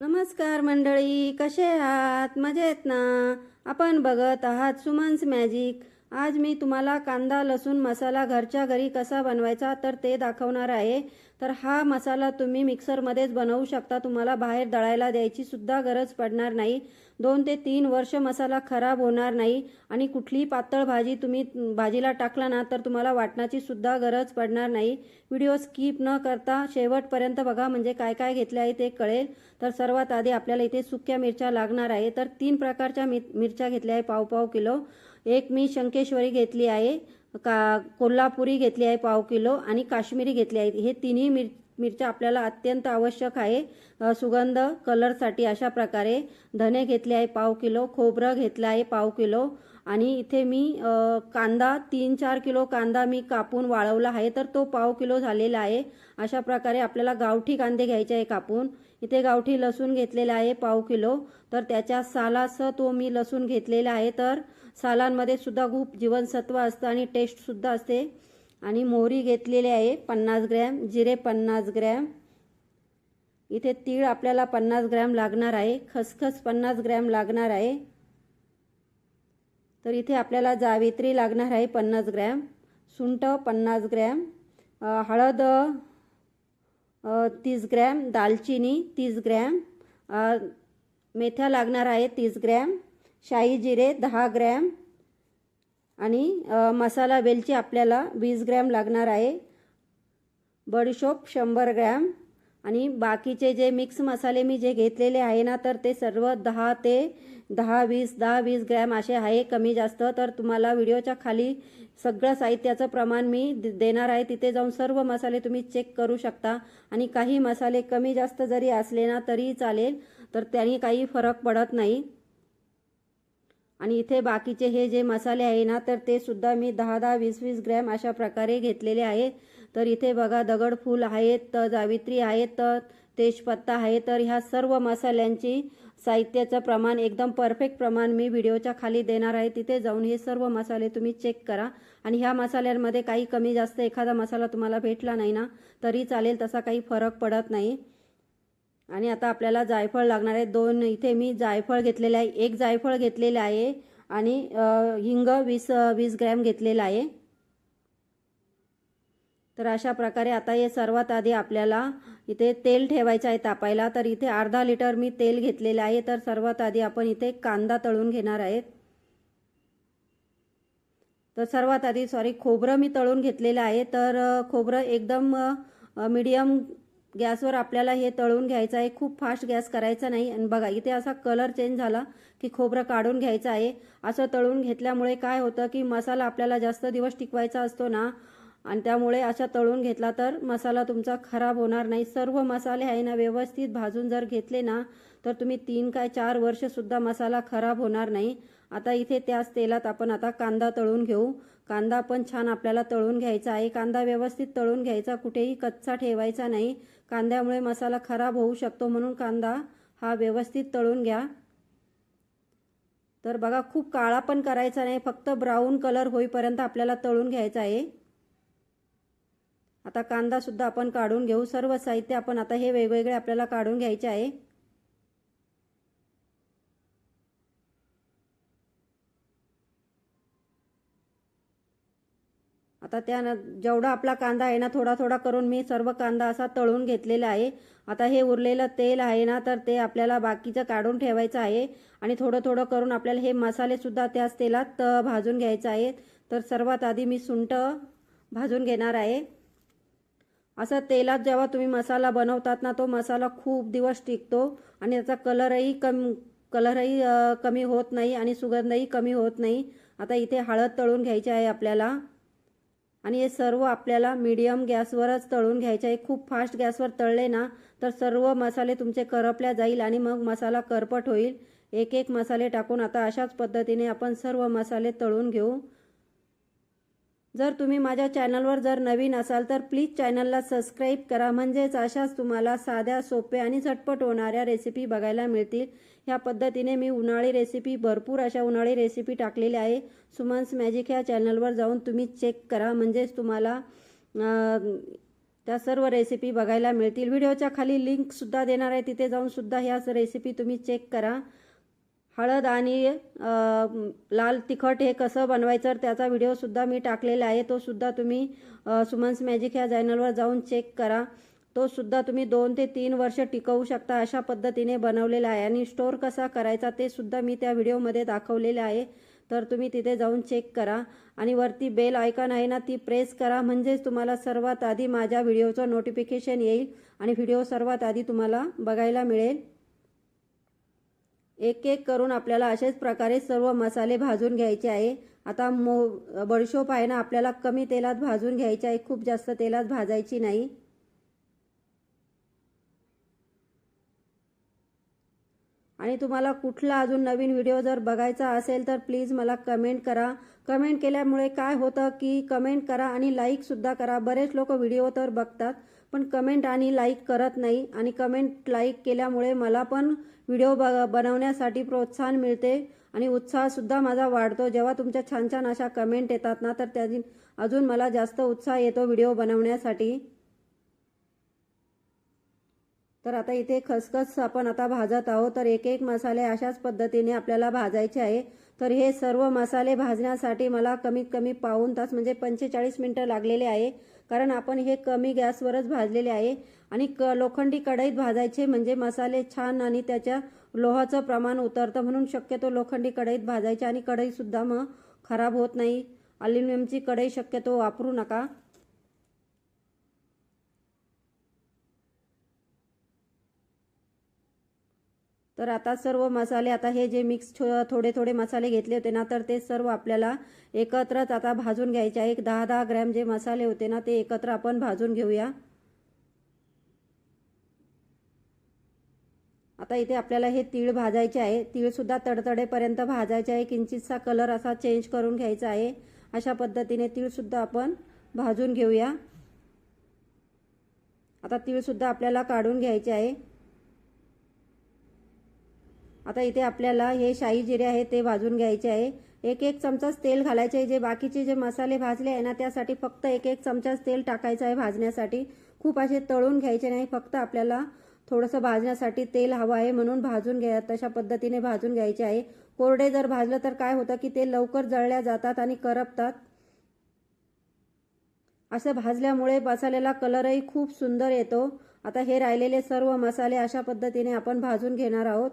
नमस्कार मंडळी कसे आहात? मजेत ना? आपण बघत आहात सुमन्स मॅजिक. आज मी तुम्हाला कांदा लसूण मसाला घरच्या घरी कसा बनवायचा तर ते दाखवणार आहे. तर हा मसाला तुम्ही मिक्सरमध्येच बनवू शकता. तुम्हाला बाहेर दळायला द्यायची सुद्धा गरज पडणार नाही. दोन ते तीन वर्ष मसाला खराब होणार नाही. आणि कुठलीही पातळ भाजी तुम्ही भाजीला टाकला ना तर तुम्हाला वाटण्याची सुद्धा गरज पडणार नाही. व्हिडिओ स्किप न करता शेवटपर्यंत बघा म्हणजे काय काय घेतले आहे ते कळेल. तर सर्वात आधी आपल्याला इथे सुक्या मिरच्या लागणार आहे. तर तीन प्रकारच्या मिरच्या घेतल्या आहे पाव पाव किलो. एक मी शंकेश्वरी घेतली आहे. का कोल्हापुरी घेतली आहे पाव किलो आणि काश्मीरी घेतली आहे. हे तिन्ही मिर मिरच्या आपल्याला अत्यंत आवश्यक आहे. सुगंध कलरसाठी अशा प्रकारे धने घेतले आहे पाव किलो खोबरं घेतलं आहे पाव किलो. आणि इथे मी कांदा तीन चार किलो कांदा मी कापून वाळवला आहे. तर तो पाव किलो झालेला आहे. अशा प्रकारे आपल्याला गावठी कांदे घ्यायचे आहे कापून. इथे गावठी लसूण घेतलेला आहे पाव किलो. तर त्याच्या सालासह तो मी लसूण घेतलेला आहे. तर सालांमध्ये सुद्धा खूप जीवनसत्व असतं आणि टेस्टसुद्धा असते. आणि मोहरी घेतलेली आहे पन्नास ग्रॅम जिरे पन्नास ग्रॅम. इथे तीळ आपल्याला पन्नास ग्रॅम लागणार आहे. खसखस पन्नास ग्रॅम लागणार आहे. तर इथे आपल्याला जावित्री लागणार आहे पन्नास ग्रॅम सुंठ पन्नास ग्रॅम हळद तीस ग्रॅम दालचिनी तीस ग्रॅम मेथ्या लागणार आहे तीस ग्रॅम. शाही जिरे दहा ग्रॅम आणि मसाला वेलची आपल्याला वीस ग्रॅम लागणार आहे. बडीशोप शंभर ग्रॅम आणि बाकीचे जे मिक्स मसाले मी जे घेतलेले आहे ना तर ते सर्व दहा ते दहा वीस दहा वीस ग्रॅम असे आहे कमी जास्त. तर तुम्हाला व्हिडिओच्या खाली सगळं साहित्याचं प्रमाण मी दे- देणार आहे. तिथे जाऊन सर्व मसाले तुम्ही चेक करू शकता. आणि काही मसाले कमी जास्त जरी असले ना तरी चालेल. तर त्यांनी काही फरक पडत नाही. आणि इथे बाकीचे हे जे मसाले आहे ना तर ते सुद्धा मी दहा दहा वीस वीस ग्रॅम अशा प्रकारे घेतलेले आहे. तर इथे बघा दगडफूल आहेत तर जावित्री आहेत तर तेजपत्ता आहे. तर ह्या सर्व मसाल्यांची साहित्याचं प्रमाण एकदम परफेक्ट प्रमाण मी व्हिडिओच्या खाली देणार आहे. तिथे जाऊन हे सर्व मसाले तुम्ही चेक करा. आणि ह्या मसाल्यांमध्ये काही कमी जास्त एखादा मसाला तुम्हाला भेटला नाही ना तरी चालेल तसा काही फरक पडत नाही. आणि आता आपल्याला जायफळ लागणार आहे. दोन इथे मी जायफळ घेतलेलं आहे. एक जायफळ घेतलेलं आहे आणि हिंग वीस वीस ग्रॅम घेतलेला आहे. तर अशा प्रकारे आता हे सर्वात आधी आपल्याला इथे तेल ठेवायचं आहे तापायला. तर इथे अर्धा लिटर मी तेल घेतलेलं आहे. तर सर्वात आधी आपण इथे कांदा तळून घेणार आहेत तर सर्वात आधी सॉरी खोबरं मी तळून घेतलेलं आहे. तर खोबरं एकदम मीडियम गॅसवर आपल्याला हे तळून घ्यायचं आहे. खूप फास्ट गॅस करायचा नाही. आणि बघा इथे असा कलर चेंज झाला की खोबरं काढून घ्यायचं आहे. असं तळून घेतल्यामुळे काय होतं की मसाला आपल्याला जास्त दिवस टिकवायचा असतो ना आणि त्यामुळे अशा तळून घेतला तर मसाला तुमचा खराब होणार नाही. सर्व मसाले आहे ना व्यवस्थित भाजून जर घेतले ना तर तुम्ही तीन काय चार वर्षसुद्धा मसाला खराब होणार नाही. आता इथे त्याच तेलात आपण आता कांदा तळून घेऊ. कांदा पण छान आपल्याला तळून घ्यायचा आहे. कांदा व्यवस्थित तळून घ्यायचा कुठेही कच्चा ठेवायचा नाही. कांद्यामुळे मसाला खराब होऊ शकतो म्हणून कांदा हा व्यवस्थित तळून घ्या. तर बघा खूप काळा पण करायचा नाही फक्त ब्राऊन कलर होईपर्यंत आपल्याला तळून घ्यायचा आहे. आता कांदा सुद्धा आपण काढून घेऊ. सर्व साहित्य आपण आता हे वेगवेगळे आपल्याला काढून घ्यायचे आहे. आता त्या जेवढा आपला कांदा आहे ना थोडा थोडा करून मी सर्व कांदा असा तळून घेतलेला आहे. आता हे उरलेलं तेल आहे ना तर ते आपल्याला बाकीचं काढून ठेवायचं आहे. आणि थोडं थोडं करून आपल्याला हे मसालेसुद्धा त्याच तेलात भाजून घ्यायचं आहे. तर सर्वात आधी मी सुंट भाजून घेणार आहे. असं तेलात जेव्हा तुम्ही मसाला बनवतात ना तो मसाला खूप दिवस टिकतो. आणि त्याचा कलरही कम कलरही कमी होत नाही आणि सुगंधही कमी होत नाही. आता इथे हळद तळून घ्यायची आहे आपल्याला. आणि हे सर्व आपल्याला मीडियम गॅसवरच तळून घ्यायचे आहे. खूप फास्ट गॅसवर तळले ना तर सर्व मसाले तुमचे करपल्या जाईल आणि मग मसाला करपट होईल. एक एक मसाले टाकून आता अशाच पद्धतीने आपण सर्व मसाले तळून घेऊ. जर तुम्ही माझ्या चॅनलवर जर नवीन असाल तर प्लीज चॅनलला सबस्क्राईब करा. म्हणजेच अशाच तुम्हाला साध्या सोप्या आणि झटपट होणाऱ्या रेसिपी बघायला मिळतील. ह्या पद्धतीने मी उन्हाळी रेसिपी भरपूर अशा उन्हाळी रेसिपी टाकलेल्या आहे. सुमन्स मॅजिक ह्या चॅनलवर जाऊन तुम्ही चेक करा. म्हणजेच तुम्हाला त्या सर्व रेसिपी बघायला मिळतील. व्हिडिओच्या खाली लिंकसुद्धा देणार आहे. तिथे जाऊन सुद्धा ह्याच रेसिपी तुम्ही चेक करा. हळद आणि लाल तिखट हे कसं बनवायचं त्याचा व्हिडिओसुद्धा मी टाकलेला आहे. तो सुद्धा तुम्ही सुमन्स मॅजिक ह्या चॅनलवर जाऊन चेक करा. तो सुद्धा तुम्ही दोन ते तीन वर्ष टिकवू शकता अशा पद्धतीने बनवलेला आहे आणि स्टोअर कसा करायचा ते सुद्धा मी त्या व्हिडिओमध्ये दाखवलेले आहे. तर तुम्ही तिथे जाऊन चेक करा. आणि वरती बेल आयकॉन आहे ना ती प्रेस करा. म्हणजेच तुम्हाला सर्वात आधी माझ्या व्हिडिओचं नोटिफिकेशन येईल आणि व्हिडिओ सर्वात आधी तुम्हाला बघायला मिळेल. एक एक करून आपल्याला अशाच प्रकारे सर्व मसाले भाजून घ्यायचे आहे. आता मो बडशोप आहे ना आपल्याला कमी तेलात भाजून घ्यायचे आहे. खूप जास्त तेलात भाजायची नाही. आणि तुम्हाला कुठला अजून नवीन व्हिडिओ जर बघायचा असेल तर प्लीज मला कमेंट करा. कमेंट केल्यामुळे काय होतं की कमेंट करा आणि लाईकसुद्धा करा. बरेच लोक व्हिडिओ तर बघतात. पण कमेंट आणि लाईक करत नाही. आणि कमेंट लाईक केल्यामुळे मला पण व्हिडिओ ब बनवण्यासाठी प्रोत्साहन मिळते. आणि उत्साहसुद्धा माझा वाढतो. जेव्हा तुमच्या छान छान अशा कमेंट येतात ना तर त्याची अजून मला जास्त उत्साह येतो व्हिडिओ बनवण्यासाठी. तर आता इथे खसखस आपण आता भाजत आहोत. तर एक एक मसाले अशाच पद्धतीने आपल्याला भाजायचे आहे. तर हे सर्व मसाले भाजण्यासाठी मला कमीत कमी पाऊण तास म्हणजे पंचेचाळीस मिनटं लागलेले आहे. कारण आपण हे कमी गॅसवरच भाजलेले आहे आणि क लोखंडी कढईत भाजायचे म्हणजे मसाले छान आणि त्याच्या लोहाचं प्रमाण उतरतं म्हणून शक्यतो लोखंडी कढईत भाजायचे आणि कढईसुद्धा मग खराब होत नाही. अल्युमिनियमची कढई शक्यतो वापरू नका. तर आता सर्व मसाले आता हे जे मिक्स थोडे थोडे मसाले घेतले होते ना तर ते सर्व आपल्याला एकत्रच आता भाजून घ्यायचे आहे. एक दहा दहा ग्रॅम जे मसाले होते ना ते एकत्र आपण भाजून घेऊया. आता इथे आपल्याला हे तीळ भाजायचे आहे. तीळसुद्धा तडतडेपर्यंत भाजायचे आहे. किंचितसा कलर असा चेंज करून घ्यायचा आहे. अशा पद्धतीने तीळसुद्धा आपण भाजून घेऊया. आता तीळसुद्धा आपल्याला काढून घ्यायचे आहे. आता इथे आपल्याला हे शाही जिरे आहे ते भाजून घ्यायचे आहे. एक एक चमचाच तेल घालायचे आहे. जे बाकीचे जे मसाले भाजले आहे ना त्यासाठी फक्त एक एक चमचाच तेल टाकायचं आहे भाजण्यासाठी. खूप असे तळून घ्यायचे नाही फक्त आपल्याला थोडंसं भाजण्यासाठी तेल हवं आहे म्हणून भाजून घ्या. तशा पद्धतीने भाजून घ्यायचे आहे. कोरडे जर भाजलं तर काय होतं की ते लवकर जळल्या जातात आणि करपतात. असं भाजल्यामुळे मसाल्याला कलरही खूप सुंदर येतो. आता हे राहिलेले सर्व मसाले अशा पद्धतीने आपण भाजून घेणार आहोत.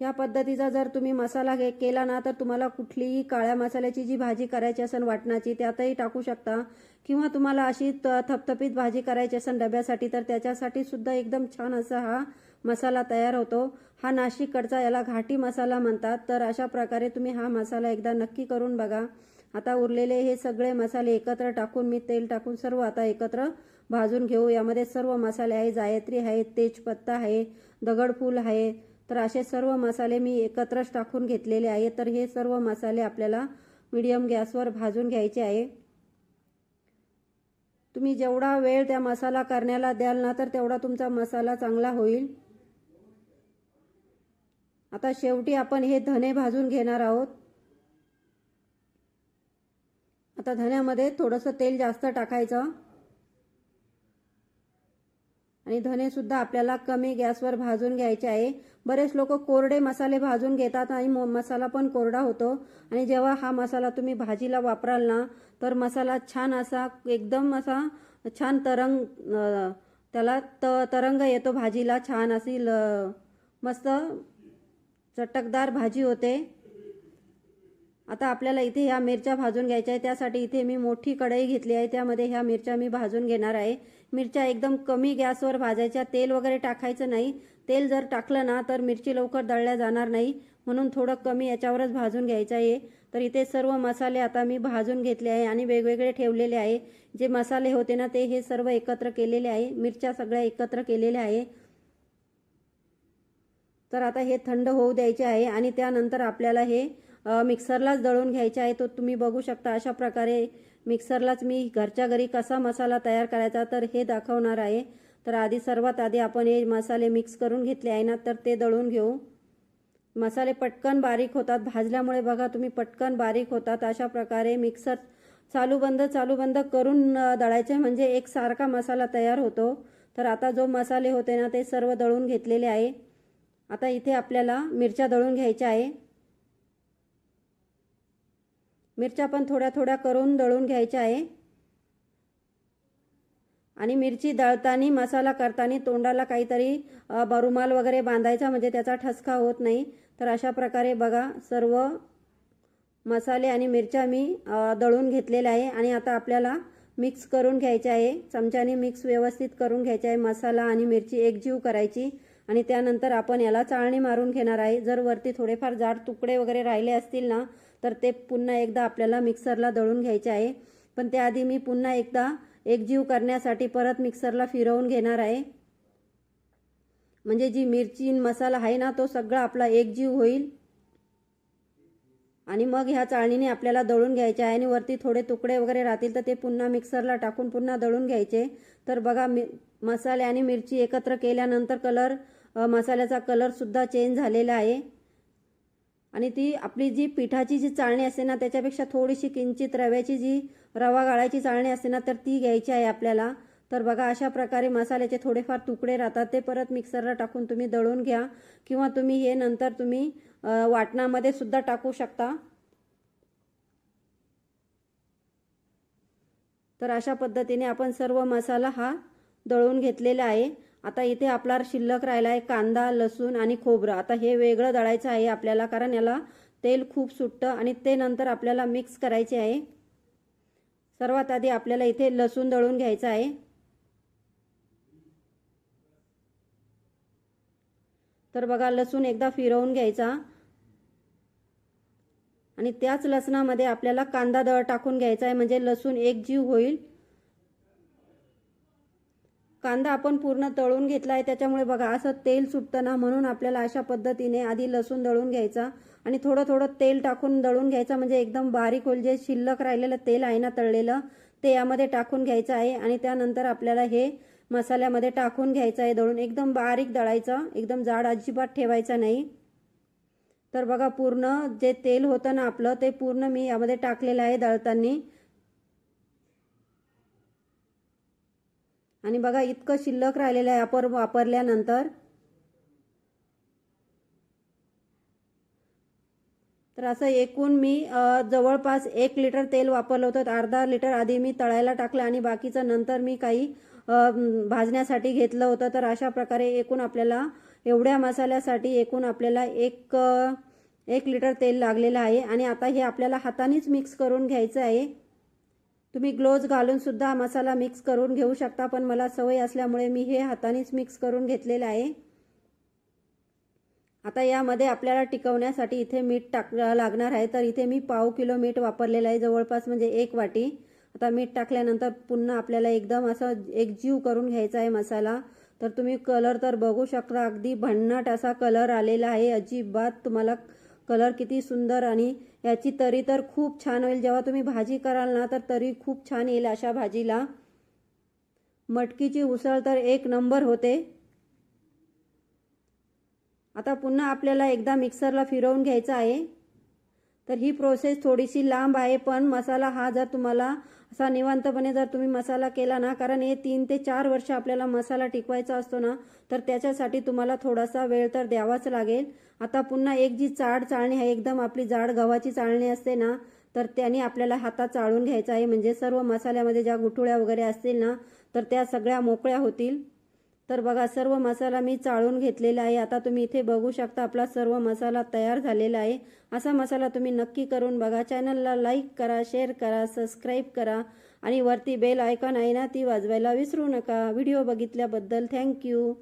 या पद्धतीचा जर तुम्ही मसाला केला ना तर तुम्हाला कुठलीही काळ्या मसाल्याची जी भाजी करायची असेल वाटणाची त्यातही टाकू शकता. किंवा तुम्हाला अशी थपथपीत भाजी करायची असेल डब्यासाठी तर त्याच्यासाठी सुद्धा एकदम छान असा हा मसाला तयार होतो. हा नाशिककडचा याला घाटी मसाला म्हणतात. तर अशा प्रकारे तुम्ही हा मसाला एकदा नक्की करून बघा. आता उरलेले हे सगळे मसाले एकत्र टाकून मी तेल टाकून सर्व आता एकत्र भाजून घेऊ. यामध्ये सर्व मसाले आहे जायत्री आहे तेजपत्ता आहे दगडफूल आहे तर असे सर्व मसाले मी एकत्रच टाकून घेतलेले आहे. तर हे सर्व मसाले आपल्याला मीडियम गॅसवर भाजून घ्यायचे आहे. तुम्ही जेवढा वेळ त्या मसाला करण्याला द्याल ना तर तेवढा तुमचा मसाला चांगला होईल. आता शेवटी आपण हे धने भाजून घेणार आहोत. आता धण्यामध्ये थोडंसं तेल जास्त टाकायचं. आणि धनेसुद्धा आपल्याला कमी गॅसवर भाजून घ्यायचे आहे. बरेच लोक कोरडे मसाले भाजून घेतात आणि मसाला पण कोरडा होतो. आणि जेव्हा हा मसाला तुम्ही भाजीला वापराल ना तर मसाला छान असा एकदम असा छान तरंग त्याला त तरंग येतो भाजीला. छान अशी ल मस्त चटकदार भाजी होते. आता आपल्याला इथे ह्या मिरच्या भाजून घ्यायच्या आहे त्यासाठी इथे मी मोठी कढई घेतली आहे. त्यामध्ये ह्या मिरच्या मी भाजून घेणार आहे. मिरच्या एकदम कमी गॅसवर भाजायच्या. तेल वगैरे टाकायचं नाही. तेल जर टाकलं ना तर मिरची लवकर दळल्या जाणार नाही. म्हणून थोडं कमी याच्यावरच भाजून घ्यायचं आहे. तर इथे सर्व मसाले आता मी भाजून घेतले आहे आणि वेगवेगळे ठेवलेले आहे. जे मसाले होते ना ते हे सर्व एकत्र केलेले आहे. मिरच्या सगळ्या एकत्र केलेल्या आहे. तर आता हे थंड होऊ द्यायचे आहे आणि त्यानंतर आपल्याला हे मिक्सरलाच दळून घ्यायचे आहे. तो तुम्ही बघू शकता अशा प्रकारे मिक्सरलाच मी घरच्या घरी कसा मसाला तयार करायचा तर हे दाखवणार आहे. तर आधी सर्वात आधी आपण हे मसाले मिक्स करून घेतले आहे ना तर ते दळून घेऊ. मसाले पटकन बारीक होतात. भाजल्यामुळे बघा तुम्ही पटकन बारीक होतात. अशा प्रकारे मिक्सर चालू बंद चालू बंद करून दळायचे म्हणजे एक सारखा मसाला तयार होतो. तर आता जो मसाले होते ना ते सर्व दळून घेतलेले आहे. आता इथे आपल्याला मिरच्या दळून घ्यायच्या आहे. मिरच्या पण थोड्या थोड्या करून दळून घ्यायच्या आहे. आणि मिरची दळताना मसाला करताना तोंडाला काहीतरी बरुमाल वगैरे बांधायचा म्हणजे त्याचा ठसका होत नाही. तर अशा प्रकारे बघा सर्व मसाले आणि मिरच्या मी दळून घेतलेल्या आहे. आणि आता आपल्याला मिक्स करून घ्यायचे आहे. चमच्याने मिक्स व्यवस्थित करून घ्यायचे आहे मसाला आणि मिरची एकजीव करायची. आणि त्यानंतर आपण याला चाळणी मारून घेणार आहे. जर वरती थोडेफार जाड तुकडे वगैरे राहिले असतील ना तर ते पुन्हा एकदा आपल्याला मिक्सरला दळून घ्यायचे आहे. पण त्याआधी मी पुन्हा एकदा एकजीव करण्यासाठी परत मिक्सरला फिरवून घेणार आहे. म्हणजे जी मिरची मसाला आहे ना तो सगळा आपला एकजीव होईल. आणि मग ह्या चाळणीने आपल्याला दळून घ्यायचे आहे आणि वरती थोडे तुकडे वगैरे राहतील तर ते पुन्हा मिक्सरला टाकून पुन्हा दळून घ्यायचे. तर बघा मि मसाले आणि मिरची एकत्र केल्यानंतर कलर मसाल्याचा कलरसुद्धा चेंज झालेला आहे. आणि ती आपली जी पिठाची जी चाळणी असते ना त्याच्यापेक्षा थोडीशी किंचित रव्याची जी रवा गाळायची चाळणी असते ना तर ती घ्यायची आहे आपल्याला. तर बघा अशा प्रकारे मसाल्याचे थोडेफार तुकडे राहतात. ते परत मिक्सरला टाकून तुम्ही दळून घ्या किंवा तुम्ही हे नंतर तुम्ही वाटणामध्ये सुद्धा टाकू शकता. तर अशा पद्धतीने आपण सर्व मसाला हा दळून घेतलेला आहे. आता इथे आपला शिल्लक राहिला आहे कांदा लसूण आणि खोबरं. आता हे वेगळं दळायचं आहे आपल्याला कारण याला तेल खूप सुटतं आणि ते नंतर आपल्याला मिक्स करायचे आहे. सर्वात आधी आपल्याला इथे लसूण दळून घ्यायचं आहे. तर बघा लसूण एकदा फिरवून घ्यायचा. आणि त्याच लसणामध्ये आपल्याला कांदा दळ टाकून घ्यायचा आहे म्हणजे लसूण एक जीव होईल. कांदा आपण पूर्ण तळून घेतला आहे त्याच्यामुळे बघा असं तेल सुटतं ना म्हणून आपल्याला अशा पद्धतीने आधी लसूण दळून घ्यायचा आणि थोडं थोडं तेल टाकून दळून घ्यायचा. म्हणजे एकदम बारीक होईल जे शिल्लक राहिलेलं तेल आहे ना तळलेलं ते यामध्ये टाकून घ्यायचं आहे. आणि त्यानंतर आपल्याला हे मसाल्यामध्ये टाकून घ्यायचं आहे दळून. एकदम बारीक दळायचं एकदम जाड अजिबात ठेवायचा नाही. तर बघा पूर्ण जे तेल होतं ना आपलं ते पूर्ण मी यामध्ये टाकलेलं आहे दळताना. आणि बघा इतकं शिल्लक राहिलेलं आहे आपण वापरल्यानंतर. तर असं एकूण मी जवळपास एक लिटर तेल वापरलं होतं. अर्धा लिटर आधी मी तळायला टाकलं आणि बाकीचं नंतर मी काही भाजण्यासाठी घेतलं होतं. तर अशा प्रकारे एकूण आपल्याला एवढ्या मसाल्यासाठी एकूण आपल्याला एक एक लिटर तेल लागलेलं आहे. आणि आता हे आपल्याला हातानेच मिक्स करून घ्यायचं आहे. तुम्ही ग्लोव्ज घालून सुद्धा मसाला मिक्स करून घेऊ शकता पण मला सवय असल्यामुळे मी हे हातानेच मिक्स करून घेतलेलं आहे. आता यामध्ये आपल्याला टिकवण्यासाठी इथे मीठ टाक लागणार आहे तर इथे मी पाव किलो मीठ वापरलेलं आहे जवळपास म्हणजे एक वाटी. आता मीठ टाकल्यानंतर पुन्हा आपल्याला एकदम असं एकजीव करून घ्यायचा आहे मसाला. तर तुम्ही कलर तर बघू शकता अगदी भन्नाट असा कलर आलेला आहे अजिबात तुम्हाला कलर किती सुंदर आणि याची तरी तर खूप छान होईल. जेव्हा तुम्ही भाजी कराल ना तर तरी खूप छान येईल अशा भाजीला. मटकीची उसळ तर एक नंबर होते. आता पुन्हा आपल्याला एकदा मिक्सरला फिरवून घ्यायचं आहे. तर ही प्रोसेस थोडीशी लांब आहे पण मसाला हा जर तुम्हाला असा निवांतपणे जर तुम्ही मसाला केला ना कारण हे तीन ते चार वर्ष आपल्याला मसाला टिकवायचा असतो ना तर त्याच्यासाठी तुम्हाला थोडासा वेळ तर द्यावाच लागेल. आता पुन्हा एक जी चाड चाळणी आहे एकदम आपली जाड गव्हाची चाळणी असते ना तर त्याने आपल्याला हातात चाळून घ्यायचं आहे. म्हणजे सर्व मसाल्यामध्ये ज्या गुठुळ्या वगैरे असतील ना तर त्या सगळ्या मोकळ्या होतील. तर बघा सर्व मसाला मी चाळून घेतलेला आहे. आता तुम्ही इथे बघू शकता आपला सर्व मसाला तयार झालेला आहे. असा मसाला तुम्ही नक्की करून बघा. चॅनलला लाईक करा शेअर करा सबस्क्राईब करा आणि वरती बेल आयकॉन आहे ना ती वाजवायला विसरू नका. व्हिडिओ बघितल्याबद्दल थँक्यू.